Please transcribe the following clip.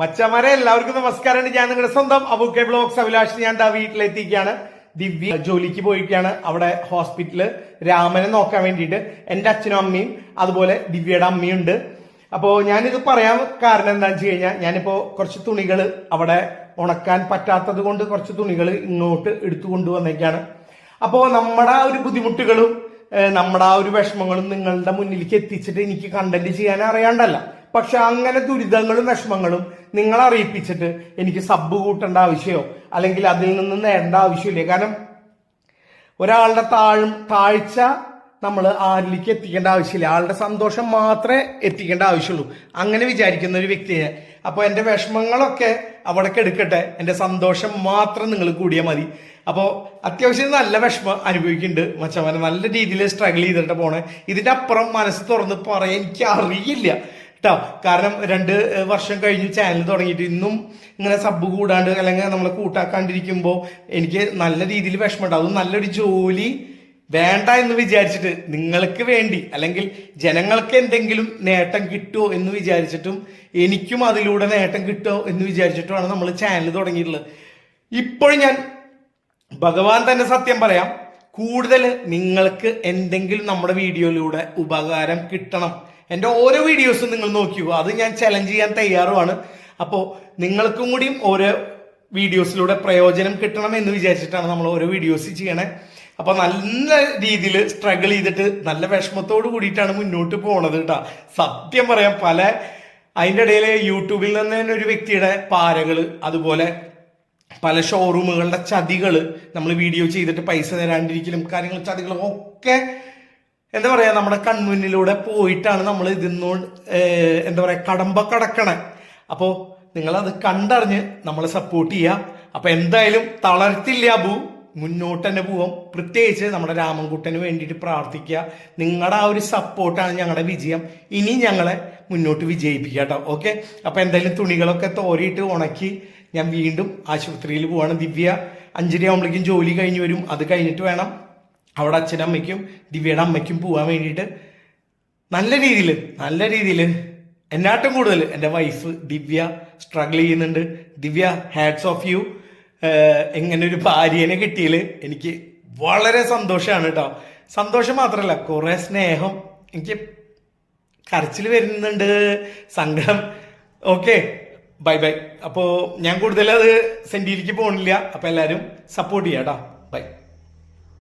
മച്ചമാരെ എല്ലാവർക്കും നമസ്കാരമുണ്ട്. ഞാൻ നിങ്ങളുടെ സ്വന്തം അബുക്കെ ബ്ലോഗ്സ് അഭിലാഷ്. ഞാൻ ദാ വീട്ടിലെത്തിയിരിക്കുകയാണ്. ദിവ്യ ജോലിക്ക് പോയിരിക്കുകയാണ്. അവിടെ ഹോസ്പിറ്റലിൽ രാമനെ നോക്കാൻ വേണ്ടിയിട്ട് എന്റെ അച്ഛനും അമ്മയും അതുപോലെ ദിവ്യയുടെ അമ്മയും ഉണ്ട് അപ്പോ ഞാനിത് പറയാൻ കാരണം എന്താണെന്ന് വെച്ച് കഴിഞ്ഞാൽ ഞാനിപ്പോ കുറച്ച് തുണികൾ അവിടെ ഉണക്കാൻ പറ്റാത്തത് കൊണ്ട് കുറച്ച് തുണികൾ ഇങ്ങോട്ട് എടുത്തു കൊണ്ടുവന്നേക്കാണ്. അപ്പോൾ നമ്മുടെ ഒരു ബുദ്ധിമുട്ടുകളും നമ്മുടെ ആ ഒരു വിഷമങ്ങളും നിങ്ങളുടെ മുന്നിലേക്ക് എത്തിച്ചിട്ട് എനിക്ക് കണ്ടന്റ് ചെയ്യാൻ അറിയാണ്ടല്ല. പക്ഷെ അങ്ങനെ ദുരിതങ്ങളും വിഷമങ്ങളും നിങ്ങൾ അറിയിപ്പിച്ചിട്ട് എനിക്ക് സബ് കൂട്ടേണ്ട ആവശ്യമോ? അല്ലെങ്കിൽ അതിൽ നിന്ന് നേടേണ്ട ആവശ്യമില്ല? കാരണം ഒരാളുടെ താഴും താഴ്ച നമ്മൾ ആരിലേക്ക് എത്തിക്കേണ്ട ആവശ്യമില്ല. ആളുടെ സന്തോഷം മാത്രമേ എത്തിക്കേണ്ട ആവശ്യമുള്ളൂ. അങ്ങനെ വിചാരിക്കുന്ന ഒരു വ്യക്തിയെ. അപ്പോൾ എന്റെ വിഷമങ്ങളൊക്കെ അവിടേക്ക് എടുക്കട്ടെ. എന്റെ സന്തോഷം മാത്രം നിങ്ങൾ കൂടിയാൽ മതി. അപ്പോൾ അത്യാവശ്യം നല്ല വിഷമം അനുഭവിക്കുന്നുണ്ട് മച്ചവനെ നല്ല രീതിയിൽ സ്ട്രഗിൾ ചെയ്തിട്ട് പോണേ. ഇതിന്റെ അപ്പുറം മനസ്സ് തുറന്ന് പറയാൻ എനിക്ക് അറിയില്ല. കേട്ടോ കാരണം രണ്ട് വർഷം കഴിഞ്ഞ് ചാനൽ തുടങ്ങിയിട്ട് ഇന്നും ഇങ്ങനെ സബ് കൂടാണ്ട് അല്ലെങ്കിൽ നമ്മളെ കൂട്ടാക്കാണ്ടിരിക്കുമ്പോൾ എനിക്ക് നല്ല രീതിയിൽ വിഷമമുണ്ട്. അതും നല്ലൊരു ജോലി വേണ്ട എന്ന് വിചാരിച്ചിട്ട് നിങ്ങൾക്ക് വേണ്ടി അല്ലെങ്കിൽ ജനങ്ങൾക്ക് എന്തെങ്കിലും നേട്ടം കിട്ടുമോ എന്ന് വിചാരിച്ചിട്ടും എനിക്കും അതിലൂടെ നേട്ടം കിട്ടുമോ എന്ന് വിചാരിച്ചിട്ടുമാണ് നമ്മൾ ചാനൽ തുടങ്ങിയിട്ടുള്ളത്. ഇപ്പോഴും ഞാൻ ഭഗവാൻ തന്നെ സത്യം പറയാം. കൂടുതൽ നിങ്ങൾക്ക് എന്തെങ്കിലും നമ്മുടെ വീഡിയോയിലൂടെ ഉപകാരം കിട്ടണം. എന്റെ ഓരോ വീഡിയോസും നിങ്ങൾ നോക്കിയോ അത് ഞാൻ ചലഞ്ച് ചെയ്യാൻ തയ്യാറുമാണ്. അപ്പോൾ നിങ്ങൾക്കും കൂടിയും ഓരോ വീഡിയോസിലൂടെ പ്രയോജനം കിട്ടണം എന്ന് വിചാരിച്ചിട്ടാണ് നമ്മൾ ഓരോ വീഡിയോസ് ചെയ്യണേ. അപ്പോൾ നല്ല രീതിയിൽ സ്ട്രഗിൾ ചെയ്തിട്ട് നല്ല വിഷമത്തോട് കൂടിയിട്ടാണ് മുന്നോട്ട് പോണത് കേട്ടോ സത്യം പറയാം പല അതിന്റെ ഇടയിൽ യൂട്യൂബിൽ നിന്ന് തന്നെ ഒരു വ്യക്തിയുടെ പാരകൾ അതുപോലെ പല ഷോറൂമുകളുടെ ചതികൾ നമ്മൾ വീഡിയോ ചെയ്തിട്ട് പൈസ തരാണ്ടിരിക്കലും കാര്യങ്ങൾ ചതികളും ഒക്കെ എന്താ പറയാ നമ്മുടെ കൺമുന്നിലൂടെ പോയിട്ടാണ് നമ്മൾ ഇതിന്നോ എന്താ പറയാ കടമ്പ കടക്കണേ. നിങ്ങൾ അത് കണ്ടറിഞ്ഞ് നമ്മളെ സപ്പോർട്ട് ചെയ്യുക അപ്പൊ എന്തായാലും തളർത്തില്ല അബു. മുന്നോട്ട് തന്നെ പോവാം. പ്രത്യേകിച്ച് നമ്മുടെ രാമൻകുട്ടന് വേണ്ടിയിട്ട് പ്രാർത്ഥിക്കുക. നിങ്ങളുടെ ആ ഒരു സപ്പോർട്ടാണ് ഞങ്ങളുടെ വിജയം. ഇനി ഞങ്ങളെ മുന്നോട്ട് വിജയിപ്പിക്കുക കേട്ടോ ഓക്കെ? അപ്പൊ എന്തായാലും തുണികളൊക്കെ തോരിയിട്ട് ഉണക്കി ഞാൻ വീണ്ടും ആശുപത്രിയിൽ പോവാണ്. ദിവ്യ അഞ്ചര ആകുമ്പോഴേക്കും ജോലി കഴിഞ്ഞ് വരും. അത് കഴിഞ്ഞിട്ട് വേണം അവിടെ അച്ഛനും അമ്മയ്ക്കും ദിവ്യയുടെ അമ്മയ്ക്കും പോകാൻ വേണ്ടിയിട്ട് നല്ല രീതിയിൽ നല്ല രീതിയിൽ എന്നാട്ടും കൂടുതൽ. എന്റെ വൈഫ് ദിവ്യ സ്ട്രഗിൾ ചെയ്യുന്നുണ്ട്. ദിവ്യ ഹാറ്റ്സ് ഓഫ് യു എങ്ങനെ ഒരു ഭാര്യനെ കിട്ടിയതിൽ എനിക്ക് വളരെ സന്തോഷമാണ് കേട്ടോ സന്തോഷം മാത്രമല്ല കുറേ സ്നേഹം എനിക്ക് കരച്ചിൽ വരുന്നുണ്ട്. സങ്കടം. ഓക്കെ ബൈ ബൈ അപ്പോൾ ഞാൻ കൂടുതൽ അത് സെന്റിയിലേക്ക് പോകണില്ല അപ്പോൾ എല്ലാവരും സപ്പോർട്ട് ചെയ്യാം കേട്ടോ